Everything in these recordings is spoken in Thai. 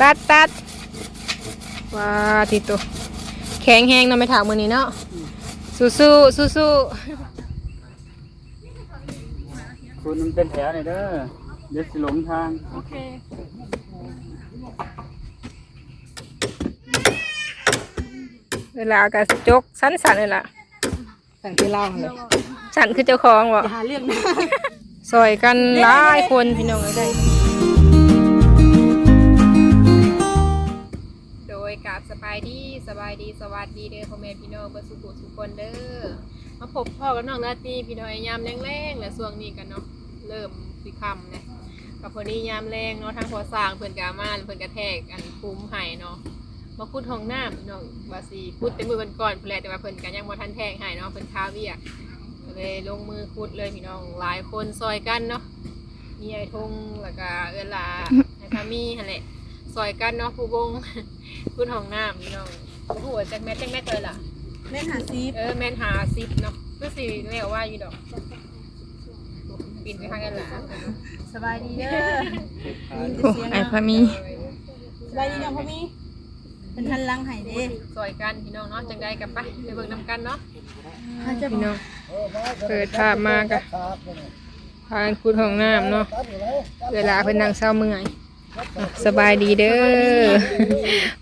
ตัดตัดว้าทีตัวแข็งแห้งเนาะไม่ถามมือนี้เนาะสู้สู้สู้สู้คุณมันเป็นแถวนี่เด้อเดี๋ยวสิหลงทาง โอเคเวลากระจกสั้นสันๆเลยล่ะสั่งที่เล่าเลยสันคือเจ้าของบ่อย่าหาเรื่องนะซอยกันหลายคนพี่น้องเอ้ยได้ กับสบายดีสบายดีสวัสดีเด้อพ่อแม่พี่น้องเบ่สุขุทุกคนเด้อมาพบพ่อกับน้องนาตีพี่น้องยามแรงๆและช่วงนี้กันเนาะเริ่มสิค่ำนะกับพอดียามแรงเนาะทางพอสร้างเพิ่นกามาเพิ่นกระแทกอันคุ้มให้เนาะมาพูดห้องน้ำพี่น้องว่าสิพูดแต่มือวันก่อนแหละแต่ว่าเพิ่นก็ยังบ่ทันแทกให้เนาะเพิ่นค้าเวียก็เลยลงมือขุดเลยพี่น้องหลายคนซอยกันเนาะมีไอ้ทงแล้วก็เอื้อลาไอ้พามีหั่นแหละ ซอยกันเนาะผู้บงขุดห้องน้ำพี่น้องโอ้โหจักแม่จักแม่เลยล่ะเล่นหาซีฟเออแม่นหาซิปเนาะก็สิเรียกว่าอยู่ดอกบินไปทางกันล่ะสบายดีเด้อโอ้ไอ้พามีสบายดีน้องพ่อมีเป็นทันลังไห้เด้ซอยกันพี่น้องเนาะจังใดกับไปไปเบิ่งนํกันเนาะเขาจะพี่น้องเปิดภาพมากันพากันขุดห้องน้ำเนาะเวลาเพิ่นนั่งเศร้าเมื่อยอะ สบายดีเด้อ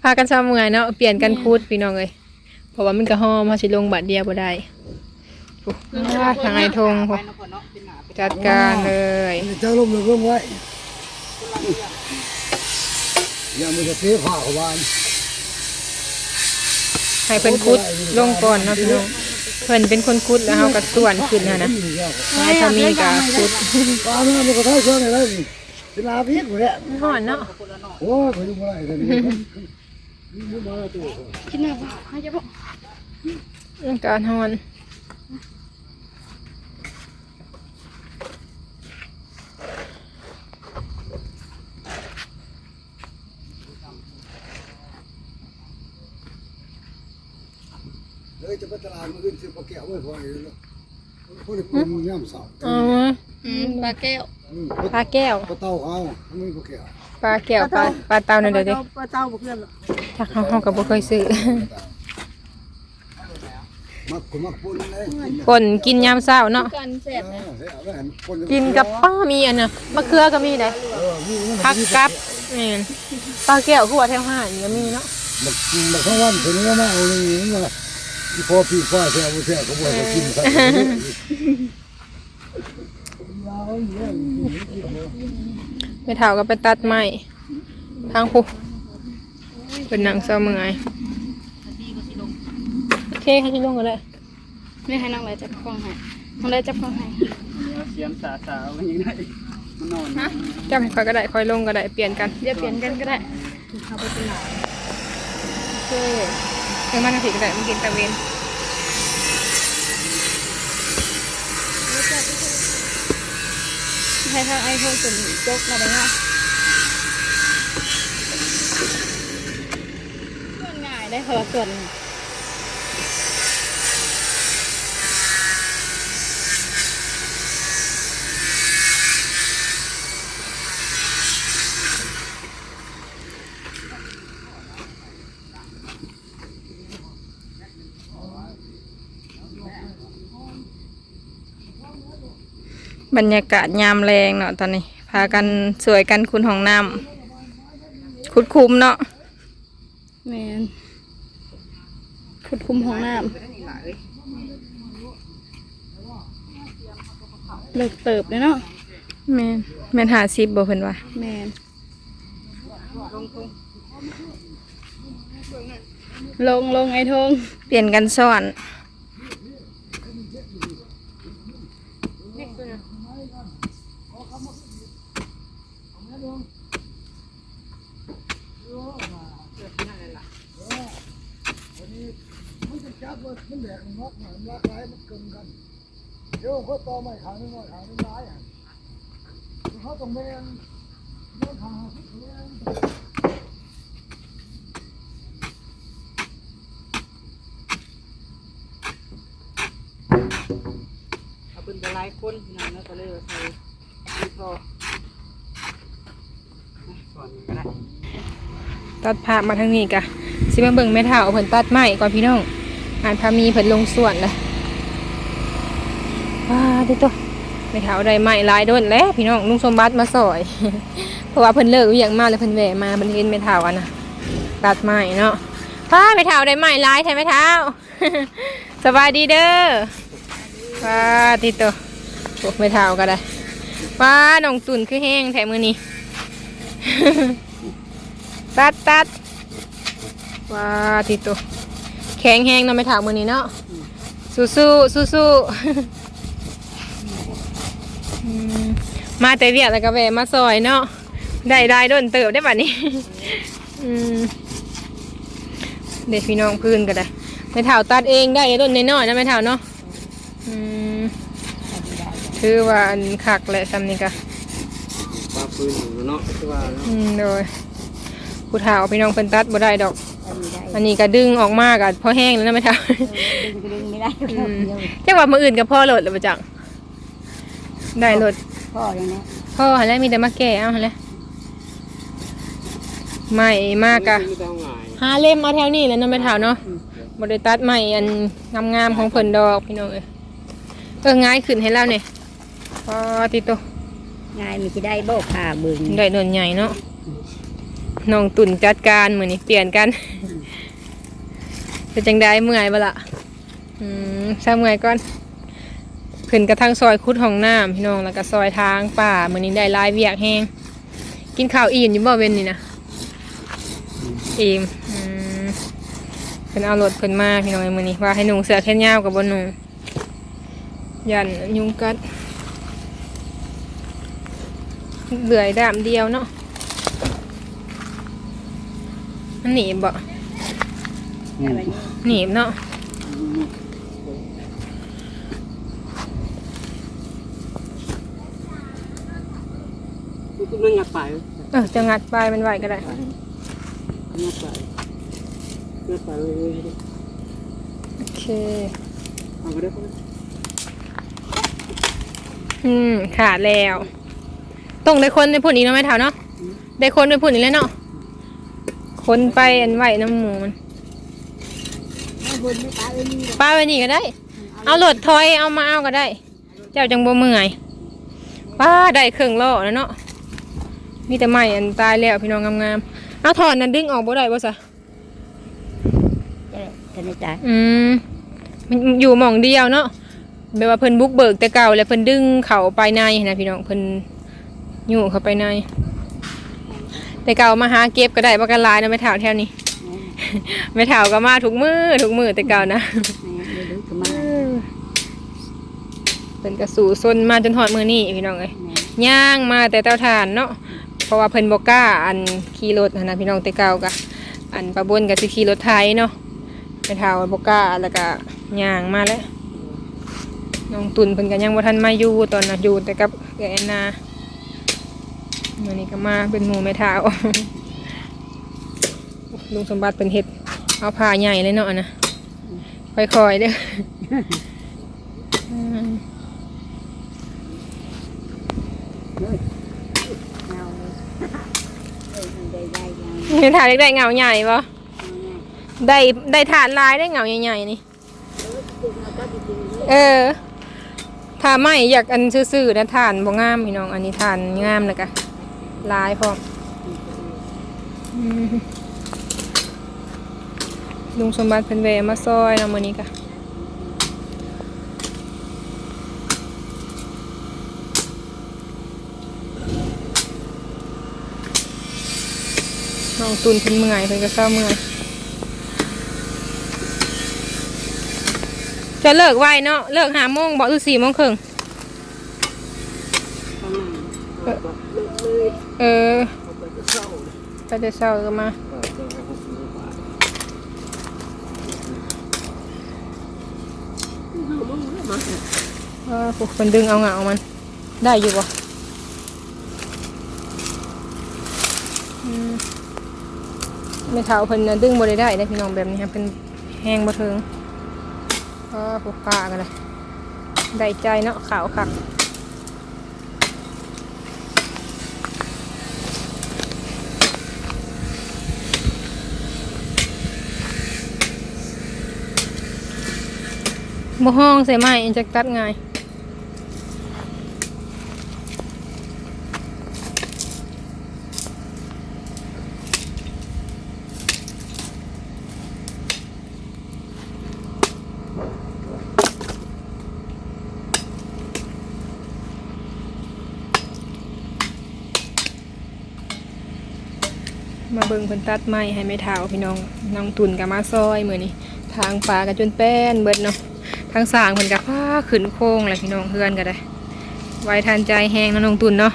พากันเศร้าเมื่อยเนาะเปลี่ยนกันขุดพี่น้องเอ้ยเพราะว่ามันก็หอมเฮาสิลงบัดเดียวบ่ได้โอ้อ่าทางไอ้ทงพอจัดการเลยเจ้าลมเลยเพิ่มไว้อย่ามีกระเทียมผ่าเขาบานให้เพิ่นขุดลงก่อนเนาะพี่น้องเพิ่นเป็นคนขุดแล้วเฮาก็ส่วนขึ้นนะนะให้ทามีก็ขุดปลาเนื้อมันก็เท่าเชิงเลยนะ เป็นลาพิษหมดแล้วฮ้อนเนาะโอ้ยไปดูมาอะไรกันนี่มาตัวกินหน้าบ่ให้จะบ่อากาศฮ้อนเฮ้ยจะไปตลาดมาขึ้นซื้อปลาแก้วไม่พอเลยเนาะพวกนี้เป็นย่ำสาวอ๋อ อืมปลาแก้วปลาแก้วปลาเต้าเอาทำไมปลาแก้วปลาแก้วปลาปลาเต่านั่นเด้อเด้ปลาเต้าบ่เพื่อนหรอกถ้าเขาเขาก็บ่เคยซื้อมักกูมักปุ่นเลยปนกินยามเช้าเนาะกันแซ่บนะกินกับป้ามีอันน่ะมะเขือก็มีได้ผักกับแม่นปลาแก้วคือว่าแถวห้างก็มีเนาะบักบักทั้งวันถึงว่ามาเอาเลยนี่ว่าที่พอพี่ฟ้าแท้บ่แท้ก็บ่ให้กินซะ ไปเฒ่าก็ไปตัดไม้ทางผู้เป็นนางเศร้าเมื่อยโอเคค่ะที่ลงกันเลยไม่ให้น้องเลยจับกล้องให้น้องเลยจับกล้องให้เสียมสาสาวมันยังไงมันนอนจับให้ค่อยก็ได้ค่อยลงก็ได้เปลี่ยนกันเดี๋ยวเปลี่ยนกันก็ได้เอาไปเป็นหลานโอเคเดี๋ยวมาทางผิดก็ได้มันกินตะเวน ให้ทางไอ้พวกเป็นจกมาได้เนาะมันง่ายได้คนละส่วน บรรยากาศยามแรงเนาะตอนนี้ พากันสวยกันคุณห้องน้ำคุดคุ้มเนาะแมนขุดคุมห้องน้ำเลิกเติบเลยเนาะแม่นแม่นหาซิบบ่เพิ่นว่าแมนลงลงไอ้ทงเปลี่ยนกันซ่อน มันจะจับว่ามันแดกมันน็อกมันรักหลายมันเกินกัน เดี๋ยวเขาต่อไม่ขางนึงหน่อยขางนึงร้ายอะเขาต้องแม่งเดินหาแม่งเอาเป็นหลายคนพี่น้องนะก็เลยว่าใส่ไม่พอส่วนก็ได้ตัดภาพมาทางนี้กะสิมาเบิ่งแม่เฒ่าเพิ่นตัดไม้ก่อนพี่น้อง อ่านพามีเพิ่นลงส่วนเลยว้าดิโตแม่เฒ่าได้ไม้หลายโดนแล้วพี่น้องลุงสมบัติมาซอย เพราะว่าเพิ่นเลิกเวียงมาแล้วเพิ่นแวมาเพิ่นเห็นแม่เฒ่าอะนะตัดไม้เนาะป้าแม่เฒ่าได้ไม้หลายแท้แม่เฒ่าสบายดีเด้อว้าดิโตพวกแม่เฒ่าก็ได้ว้าน้องตุ่นคือแห้งแท้มื้อนี้ตัดตัดว้าทีตัว แข็งแห้งเนาะไม่ถามมือนี้เนาะสู้สู้สู้สู้ๆอืมมาแต่เวียดแล้วก็แวะมาซอยเนาะได้ได้โดนเติบได้ป่ะนี้อืมเด็กพี่น้องพื้นก็ได้ไม่เท่าตัดเองได้ต้นน้อยๆนะไม่เท่าเนาะอืมคือว่าอันคักแหละซ้ำนี่ก็ปลาปืนอยู่เนาะคือว่าเนาะอืมโดยผู้เฒ่าพี่น้องเพิ่นตัดบ่ได้ดอก อันนี้ได้อันนี้ก็ดึงออกมากอะพอแห้งแล้วนะไม่เท่าดึงก็ดึงไม่ได้อืมจังหวะมืออื่นกับพ่อโหลดหรือเปล่าจังได้โหลดพ่ออย่างนี้พ่อหันแล้วมีแต่มาแก่เอาหันแล้วไม่มากอะไม่ต้องหงายหาเล่มเอาแถวนี้แหล้วน้องไปถาวเนาะบริตัดใหม่อันงามๆของเพิ่นดอกพี่น้องเอ้ยเออง่ายขึ้นให้แล้วเนี่ยพอติโตง่ายมีจะได้โบกผ่าบึงได้โดนใหญ่เนาะน้องตุ่นจัดการมือนี้เปลี่ยนกัน เป็นจังได้เมื่อยบ่ละอืมซาเมื่อยก่อนขึ้นกระทั่งซอยคุดห้องน้ำพี่น้องแล้วก็ซอยทางป่ามือนี้ได้หลายเวียกแห้งกินข้าวอิ่มอยู่บ่เว้นนี่นะอิ่มอืมเพิ่นเอารถเพิ่นมาพี่น้องมือนี้ว่าให้หนุ่งเสื้อแขนยาวกับบนนุ่งยันยุงกัดเหลือยดามเดียวเนาะมันหนีบบ่อืม หนีบเนาะคุณนั่งงัดไปเออจะงัดปลายมันไหวก็ได้งัดไปงัดไปเลยโอเคเอาไปได้ปะอืมขาดแล้วต้องได้คนในพุ่นอีกเนาะแม่เท่าเนาะได้คนในพุ่นอีกแล้วเนาะคนไปอันไหวน้ำหมูมันไม่ บุญไม่ตายเอ้ยนี่ป้าไว้นี่ก็ได้ เอารถถอยเอามาเอาก็ได้ เจ้าจังบ่เมื่อยป้าได้เครื่องล่อแล้วเนาะมีแต่ไม้อันตายแล้วพี่น้องงามๆเอาถอดนั้นดึงออกบ่ได้บ่ซะจะไม่ตายอืมมันอยู่หม่องเดียวเนาะแบบว่าเพิ่นบุกเบิกแต่เก่าแล้วเพิ่นดึงเขาไปในนะพี่น้องเพิ่นอยู่เข้าไปใน แต่เก่ามาหาเก็บก็ได้บ่กันหลายนะไม่เท่าแถวนี้ ไม่เท่าก็มาทุกมือทุกมือแต่เก่านะไม่รู้ก็มาเป็นกระสู่ซนมาจนหอดมือนี่พี่น้องเอ้ยย่างมาแต่เตาถ่านเนาะเพราะว่าเพิ่นบอกกล้าอันขี่รถหั้นนะพี่น้องแต่เก่ากะอันประบนกับสิขี่รถไทยเนาะไปเท่าบอกกล้าแล้วก็ย่างมาแล้วน้องตุนเพิ่นก็ยังบ่ทันมาอยู่ตอนน่ะอยู่แต่กับเอื้อแอนนามื้อนี้ก็มาเป็นหมู่แม่เฒ่า ลุงสมบัติเป็นเฮ็ดเอาผ้าใหญ่เลยเนาะอันนะค่อยๆเด้ออืมเอาเลยเออมันได้ได้ยังนี่ถ่ายได้เงาใหญ่ปะได้ได้ถ่านลายได้เงาใหญ่ๆนี่ เออถ้าไม่อยากอันซื่อๆนะถ่านบ่งามพี่น้อง อันนี้ถ่านงามเลยกะลายพร้อมอืม ลุงสมบัติเป็นเวะมาซอยนะมื้อนี้กะน้องตุนเพิ่นเมื่อยเพิ่นก็เศร้าเมื่อยจะเลิกไวเนาะเลิกหาโมงบอกคือสี่โมงครึ่งเออไปแต่เช้าก็มา ปุ๊บมันดึงเอาเงามัน ได้อยู่บ่ไม่เท่าเพิ่นดึงบ่ได้ได้นะพี่น้องแบบนี้ครับเพิ่นแห้งบ่ถึงก็ผูกปากันเลยได้ใจเนาะขาวคักบ่ห้องใส่ไม้จักตัดง่าย บิ่งเพิ่นตัดไม้ให้แม่เฒ่าพี่น้องน้องตุนกับมาซอยมือนี้ทางปลาก็จนแป้นเบิดเนาะทางสางเพิ่นก็พาขึ้นโค้งแหละพี่น้องเฮือนก็ได้ ไว้ทันใจแฮงนะน้องตุนเนาะ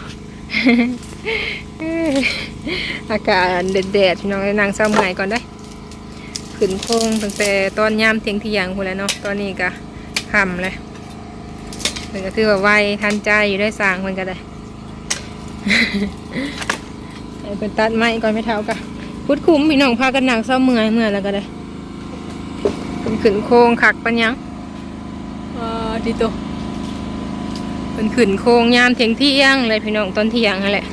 อากาศแดดๆพี่น้องนั่งเศร้าเมื่อยก่อนได้ขึ้นโค้งตั้งแต่ตอนยามเที่ยงที่ยังพุ่นแล้วเนาะตอนนี้ก็ค่ำเลยเพิ่นก็ถือว่าไวทันใจอยู่ได้สางเพิ่นก็ได้ให้เป็นตัดไม้ก่อนไม่เท่ากัน พุดคุ้มพี่น้องพากันหนังเศร้าเมื่อยเมื่อยแล้วก็ได้เป็นขึ้นโค้งขักปัญญังอ่าดีโตเป็นขึ้นโค้งยามเที่ยงเที่ยงเลยพี่น้องตอนเที่ยงนั่นแหละ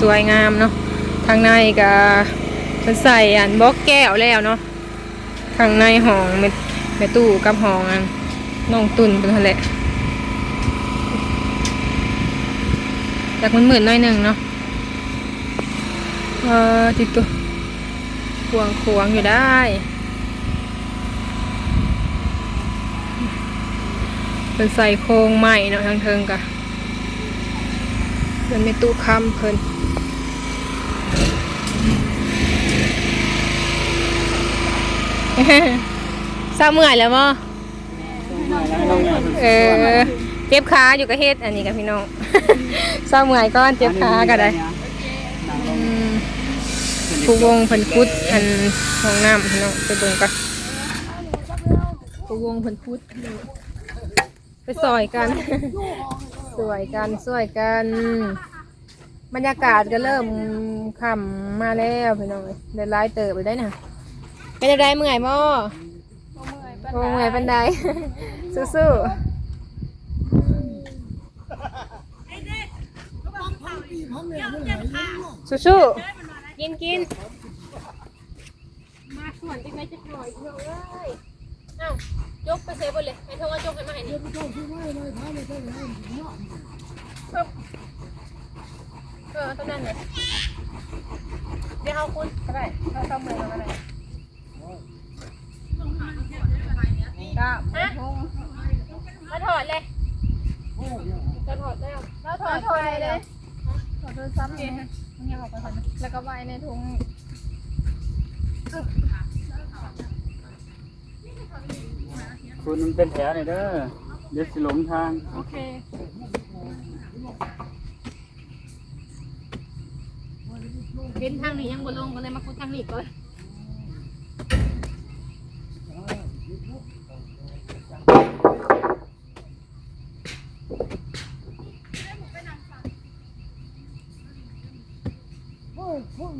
สวยงามเนาะทางในก็เป็นใส่อันบล็อกแก้วแล้วเนาะข้างในห้องเม็ดเม็ดตู้กับห้องอันน้องตุนเป็นทะเล จากมันหมื่นๆหน้อยหนึ่งเนาะเออติดตัวควงควงอยู่ได้เป็นใส่โครงใหม่เนาะทางเทิงกะเป็นไม่ตู้ค้ำเพิ่นเศร้าเมื่อยแล้วมั้เออ เจ็บขาอยู่กับเฮ็ดอันนี้กับพี่น้องเศร้าเมื่อยก้อนเจ็บขาก็ได้อืมผู้วงเพิ่นคุดอันห้องน้ำพี่น้องไปเบิ่งกันผู้วงเพิ่นคุดไปซอยกันสวยกันสวยกัน บรรยากาศก็เริ่มค่ำมาแล้วพี่น้องเดินไล่เติบไปได้น่ะเป็นอะไรเมื่อยบ่โอ้เมื่อยปันไดสู้ๆ สู้ๆกินกินมาส่วนจังไดจะหน่อยเถอะเอ้ยเอ้ายกไปเซฟบนเลยให้โทรว่ายกให้มาให้นี่เออตัวนั้นเลยเดี๋ยวเอาคุณก็ได้เอาเข้ามือมาก็ได้ก็มามาถอดเลยจะถอดแล้วเราถอดถอดเลย ขอโทษซ้ำเนี่ยเนี่ยออกไปก่อนนะแล้วก็ไว้ในถุงคุณมันเป็นแถวนี่เด้อ เดี๋ยวสิหลงทาง โอเคเป็นทางนี้ยังบนลงก็เลยมาคุดทางนี้ก่อน โอ้ยพวก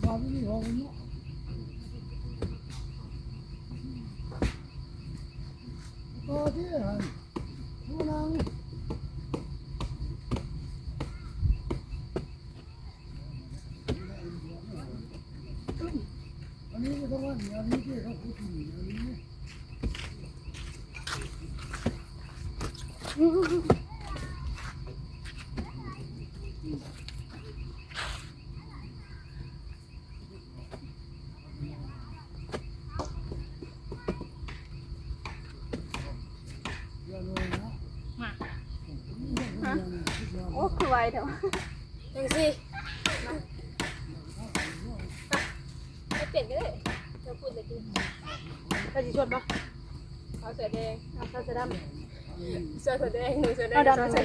ความนี่ของเนาะตัวที่หันผู้นางอันนี้ก็ต้องว่าเดี๋ยวนี้ที่เขาพูดถึงเดี๋ยวนี้ โอ้คือไวเถอะจังสิไปเปลี่ยนก็ได้จะพูดเลยกินเราจะชวนปะเอาเสือแดงเอาเสือดำเสือเสือแดงหนึ่งเสือแดงเอาดำใส่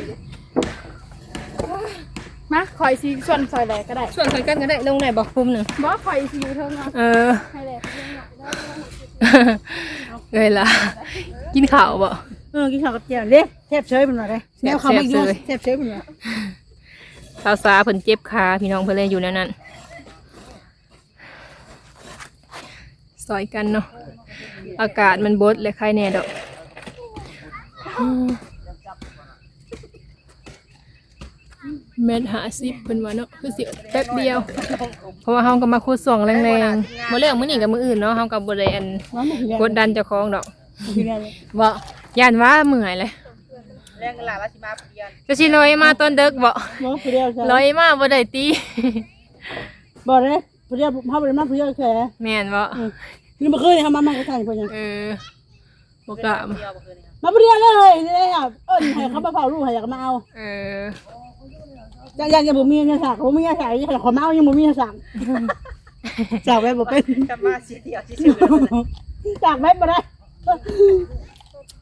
มาคอยซีส่วนซอยแหลกก็ได้ชวนคนกันก็ได้ลงไหนบอกภูมิหนึ่งบอคอยซีอยู่เทิงเอาเออให้แหลกเรื่องหน่อยได้เลยล่ะกินข้าวบ่เออกินข้าวกับเจียวเด้แทบเฉยมันหน่อยเลยแซ่บแนวเขาไม่แซ่ยุ่บงเลยแทบเฉยมันหน่อย สาวสาเพิ่นเจ็บขาพี่น้องเพิ่นเลยอยู่ในนั้นซอยกันเนาะอากาศมันบดเลยใครแน่ดอกอืมเมตรหาสิบเพิ่นว่าเนาะคือสิแป๊บเดียว เพราะว่าเฮาก็มาคุดส่วงแรงๆบ่เรื่องมื้อนี้กับมื้ออื่นเนาะเฮาก็บ่ได้อันน้ำหนึ่งกดดันเจ้าของดอกกินอะไรบ่ย่านว่าเมื่อยเลยแรงหลานราชิมาเพียนจะสิลอยมาตอนดึกบ่บ่ผู้เดียวใช่ลอยมาบ่ได้ตีบ่ได้ผู้เดียวพาบ่ได้มาผู้เดียวแค่แม่นบ่นี่บ่เคยทำมามาก็ทานเพิ่นยังเออบ่กล้าเดียวเมื่อคืนนี้มาผู้เดียวเลยนี่อะเอิ้นให้เขามาเผาลูกให้อยากมาเอาเออยังยังยังบ่มีเงินสักบ่มีเงินสักยังขอมาเอายังบ่มีเงินสักจากไว้บ่เป็นจะมาสีเดียวที่ชื่อจากไว้บ่ได้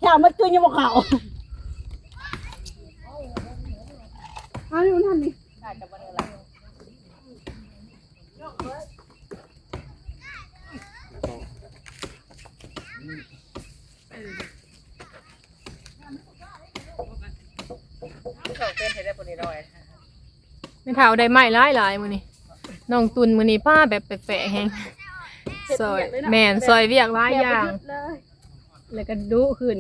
จากมันคือยังบ่เข้า อันนี้มันนั่นนี่น่าจะมาเนี่ยละเขาเป็นเห็นได้คนนี้หน่อยไม่เท่าได้ไม้หลายหลายมื้อนี้น้องตุนมื้อนี้ป้าแบบแปลกๆแฮงซอยแม่นซอยเวียกหลายอย่าง แล้วก็ดุขึ้น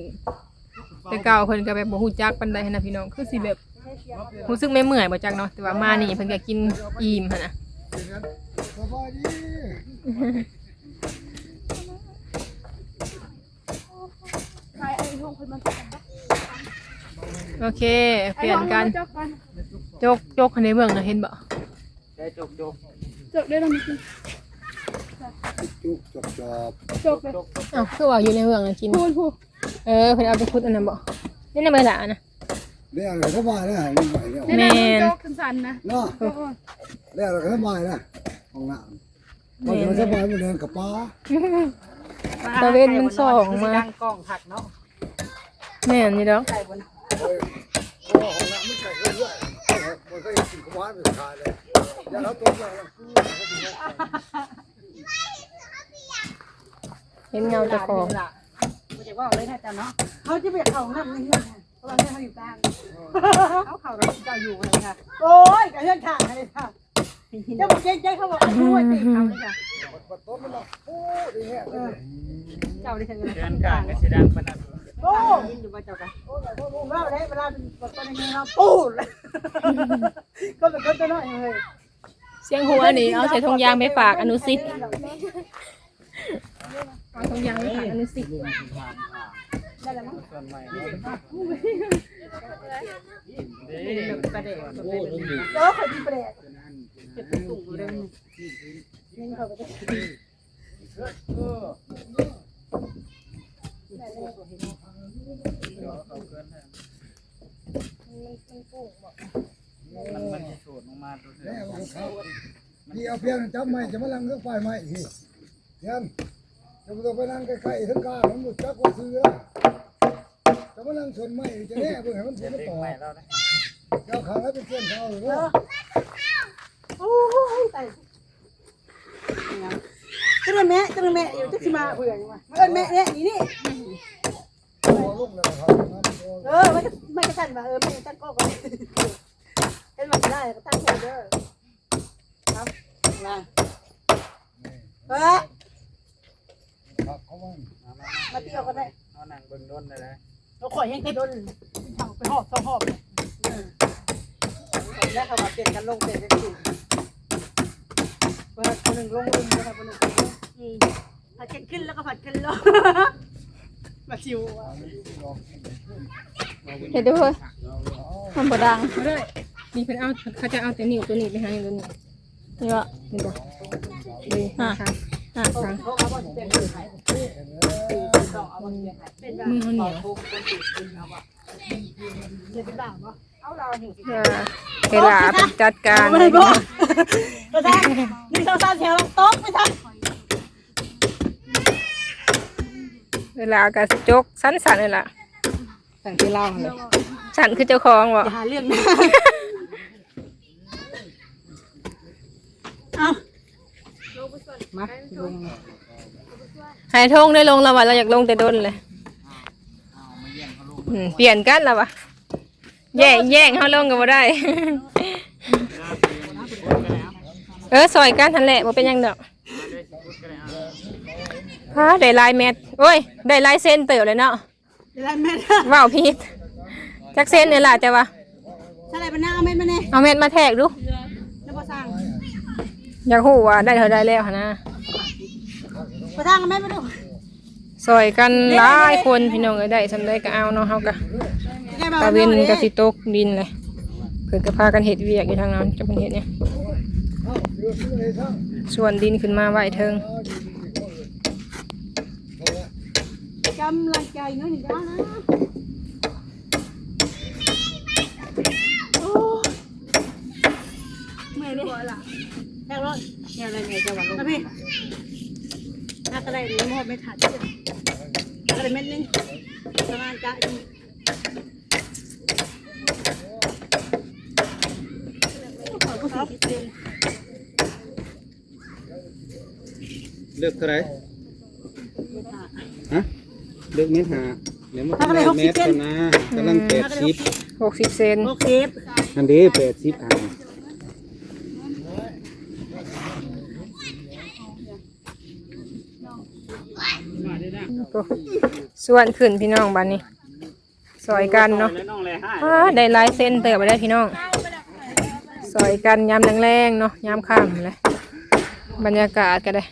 แต่เก่าเพิ่นก็แบบบ่ฮู้จักปานใดหั้นนะพี่น้องคือสิแบบ รู้สึกไม่เมื่อยบ่จักเนาะแต่ว่ามานี่เพิ่นก็กินอิ่มหั่นน่ะสบายดีโอเค เปลี่ยนกันจกจกในเมืองน่ะเห็นบ่ได้จบจบจบได้แล้วมั้ยจุกจบจบจบเลยอ้าวคือว่าอยู่ในเมืองน่ะกินพูดพูดเออเพิ่นเอาไปขุดอันนั้นบ่นี่ในเมืองล่ะนะ เรียกอะไรสบายนะนี่ใหม่เนี่ยแม่นจบขึ้นสันนะเนาะเรียกอะไรสบายนะห้องน้ำมันจะสบายมันเดินกับป้าตะเวนมันส่องมา ดังกล้องหักเนาะแม่นนี่ดอก ใส่บนโอ้ยห้องน้ำไม่ใช่เรื่อยๆมันก็ยังกินขวานไปขายเลยอย่าเราตัวเราเห็นเงาเจ้าของล่ะไม่ใช่ว่าเลยนะจ๊ะเนาะเขาจะไปเข้าห้องน้ำในเฮือนเพ ราะว่าแม่เขาอยู่กลางเอาเข่าเราเจ้าอยู่เลยค่ะโอ้ยกับเฮือนข้างอะไรค่ะเจ้าบอกเจ๊เจ๊เขาบอกเอาด้วยติเอาเลยค่ะปัดต้นมันละโอ้ดีแฮะเลยเจ้าได้ฉันเลยเดินกลางก็สิดังปานนั้นโอ้ยินอยู่ว่าเจ้ากันโอ้ยพ่อผมเล่าได้เวลาเป็นคนในเมืองเราปูดเลยก็เป็นคนตัวน้อยเลยเสียงหัวนี่เอาใส่ทงยางไปฝากอนุสิทธิ์เอาทงยางไปฝากอนุสิทธิ์ ได้แล้วมั้งส่วนใหม่เนาะเด้ประเดี๋ยวโอ้ยดีเออเคยมีแปลกจะตุ่มอยู่เลยนี่เขาก็จะมันมันสิสูดลงมาตัวเดีแม่ยวของเขาพี่เอาเพียงจับไม้ จะมาลังก็ไฟไม้พี่เพียงจะมาตัวไปนั่งใกล้ๆทั้งกามันหมดจักว่าซื้อแล้วจะมานั่งชนไม้จะแน่เพื่อให้มันเสียต่อใหม่แล้วนะเจ้าขาแล้วเป็นเพื่อนเขาเลยว่าโอ้ยตายจังแม่จังแม่อยู่จักสิมาเผื่อมาเอิ้นแม่เนี่ยนี่นี่ตัวลูกแล้วครับเออไม่ไม่กระชันมาเออไม่กระชันก็ก็เห็นว่าได้ก็ตั้งใจเด้อครับมาเออครับ เขาว่ามาเที่ยวกันได้เอานั่งเบิ่งโดนได้เลยเราข่อยยังแค่โดนทางไปหอบสองหอบแล้วเขามาเปลี่ยนกันลงเปลี่ยนกันสิว่าคนหนึ่งลงลุมแล้วคนหนึ่งอืมผัดกันขึ้นแล้วก็ผัดกันลงมาชิวเฮ็ดด้วยทำบ่ดังเลยนี่เพิ่นเอาเขาจะเอาแต่นิ้วตัวนี้ไปให้ตัวนี้นี่ว่านี่บ่นี่ฮะ ฮะทางเขาเอาบอลเปลี่ยนเป็นไทยต้องเอาบอลเปลี่ยนไทยเป็นแบบมือเหนียวเออเวลาเป็นจัดการไม่บอกก็ได้นี่ต้องสร้างแถวโต๊ะไม่ทันเวลาก็จกสั้นๆนี่ล่ะแต่งที่เล่าเลยฉันคือเจ้าของบ่อย่าหาเรื่องนะเอา มาลงหายทงได้ลงแล้วว่าเราอยากลงแต่ดนเลยอืมเปลี่ยนกันแล้ววะแย่งแย่งเขาลงก็บ่ได้ เออซอยกันทันแหละบ่เป็นหยังดอกฮะได้หลายเม็ดโอ้ย ได้หลายเส้นเติบเลยเนาะเดี๋ยวไล่แม่ว้าวพีดจักเส้นนี่ล่ะจ้ะวะถ้าอะไรมันนั่งเอาไม่มาแน่เอาเม็ดมาแทกดูแล้วพอสร้าง อยากหูว่าได้เท่าได้แล้วหั่นนะพอสร้างเอาไม่มาดูซอยกันหลายคนพี่น้องเอ้ยได้สำได้ก็เอาเนาะเฮากะแกมาตาเวนก็สิตกดินเลยเพิ่นก็พากันเฮ็ดเวียกอยู่ทางนั้นจะเพิ่นเฮ็ดเนี่ยเอ้าเสือซื้อเลยช่างส่วนดินขึ้นมาไว้เทิงกำลังใจเนาะนี่จ้านะโอ้เมื่อย เลยแทกรถแทกอะไรไงจะหวานลงพี่ถ้ากระไรหรือมอดไม่ถัดกระไรเม็ดนึงประมาณจ้าอีขอผู้สีที่เลือกเท่าไหรฮะเลือกเมตรหาเดี๋ยวมันถ้าอะไรหกเมสิบตรเซนนะกำลังแปดสิบ60เซนโอเคอันนี้แปดสิบอ่า ส่วนขึ้นพี่น้องบัดนี้ซอยกันเนาะน้องเลยห้าอ่าได้หลายเส้นเติบไปได้พี่น้องซอยกันยามแรงๆเนาะยามค่ำเลยบรรยากาศก็ได้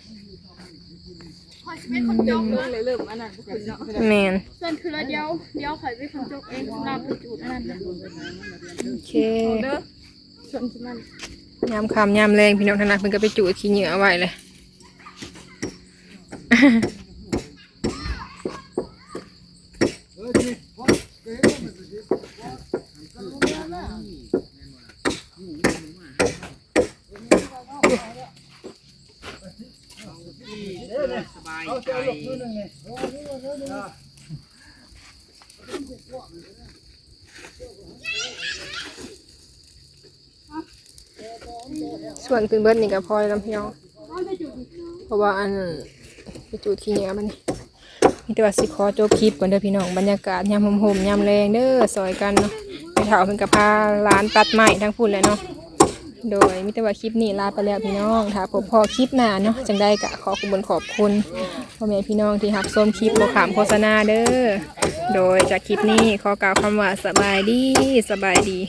แมนส่วนคือละเดียวเดียวข่อยไปคนจกเองเราไปจูดอันนั้นนะโอเคส่วนที่มันยามค่ำยามแรงพี่น้องทางนั้นเพิ่นก็ไปจุดขี้เหงื่อไว้เลย เอาเจ้าหลบนู่นนึงนี่ส่วนขึ้นเบิดนี่ก็พอแล้วพี่น้องเพราะว่าอันไปจุดขี้เหงื่อมันนี่ มีแต่ว่าสิขอจบคลิปก่อนเด้อพี่น้องบรรยากาศยามห่มๆยามแรงเด้อซอยกันเนาะไปเถาเพิ่นก็พาร้านตัดไม้ทั้งพุ่นเลยเนาะโดยมิตรว่าคลิปนี้ลาไปแล้วพี่น้องถ้าพบพอคลิปหน้าเนาะจังได้กะขอขอบคุณขอบคุณพ่อแม่พี่น้องที่หับชมคลิปโบขามโฆษณาเด้อโดยจากคลิปนี้ขอกล่าวคำว่าสบายดีสบายดี